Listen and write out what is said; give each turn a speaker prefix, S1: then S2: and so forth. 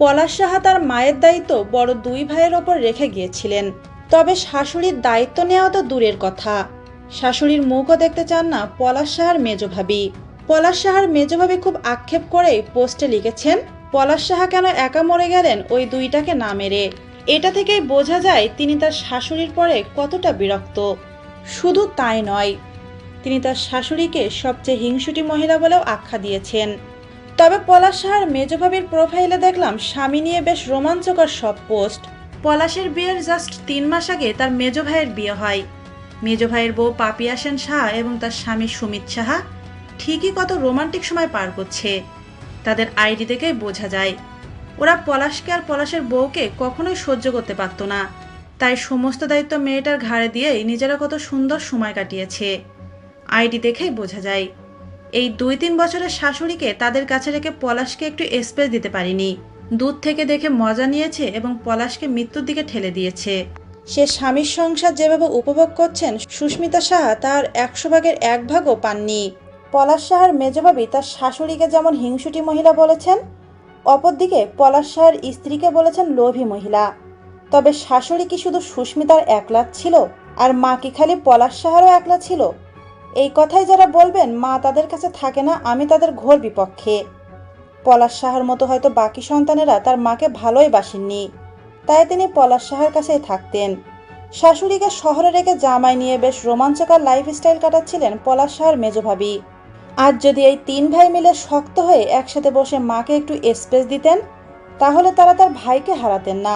S1: পলাশ সাহা তার মায়ের দায়িত্ব বড় দুই ভাইয়ের ওপর রেখে গিয়েছিলেন। তবে শাশুড়ির দায়িত্ব নেওয়া তো দূরের কথা। শাশুড়ির মুখও দেখতে চান না পলাশ সাহার মেজ ভাবি। পলাশ সাহার মেজ ভাবি খুব আক্ষেপ করেই পোস্টে লিখেছেন, পলাশ সাহা কেন একা মরে গেলেন ওই দুইটাকে না মেরে? এটা থেকেই বোঝা যায় তিনি তার শাশুড়ির পরে কতটা বিরক্ত। শুধু তাই নয়, তিনি তার শাশুড়িকে সবচেয়ে হিংসুটি মহিলা বলেও আখ্যা দিয়েছেন। তবে পলাশ সাহার মেজ ভাবির প্রোফাইলে দেখলাম, স্বামী নিয়ে বেশ রোমাঞ্চকর সব পোস্ট পলাশের বিয়ের জাস্ট তিন মাস আগে তার মেজ ভাইয়ের বিয়ে হয়। মেজ ভাইয়ের বউ পাপিয়া সেন সাহা এবং তার স্বামী সুমিত সাহা ঠিকই কত রোমান্টিক সময় পার করছে। তাদের আইডি থেকেই বোঝা যায়। ওরা পলাশকে আর পলাশের বউকে কখনোই সহ্য করতে পারতো না। তাই সমস্ত দায়িত্ব মেয়েটার ঘাড়ে দিয়েই নিজেরা কত সুন্দর সময় কাটিয়েছে। আইডি দেখেই বোঝা যায়। এই দুই তিন বছরের শাশুড়িকে তাদের কাছে রেখে পলাশকে একটু স্পেস দিতে পারিনি। দূর থেকে দেখে মজা নিয়েছে এবং পলাশকে মৃত্যুর দিকে ঠেলে দিয়েছে। সে স্বামীর সংসার যেভাবে উপভোগ করছেন, সুস্মিতা সাহা তার একশো ভাগের এক ভাগও পাননি। পলাশ সাহার মেজবাবি তার শাশুড়িকে যেমন হিংসুটি মহিলা বলেছেন, অপরদিকে পলাশ সাহার স্ত্রীকে বলেছেন লোভী মহিলা। তবে শাশুড়ি কি শুধু সুস্মিতার একলা ছিল, আর মা কি খালি পলাশ সাহারও একলা ছিল? এই কথাই যারা বলবেন, মা তাদের কাছে থাকে না, আমি তাদের ঘোর বিপক্ষে। পলাশ সাহার মতো হয়তো বাকি সন্তানেরা তার মাকে ভালোই বাসেননি। তাই তিনি পলাশ সাহার কাছেই থাকতেন। শাশুড়িকে শহরে রেখে জামাই নিয়ে বেশ রোমাঞ্চকর লাইফস্টাইল কাটাচ্ছিলেন পলাশ সাহার মেজভাবি আজ যদি এই তিন ভাই মিলে শক্ত হয়ে একসাথে বসে মাকে একটু স্পেস দিতেন, তাহলে তারা তার ভাইকে হারাতেন না।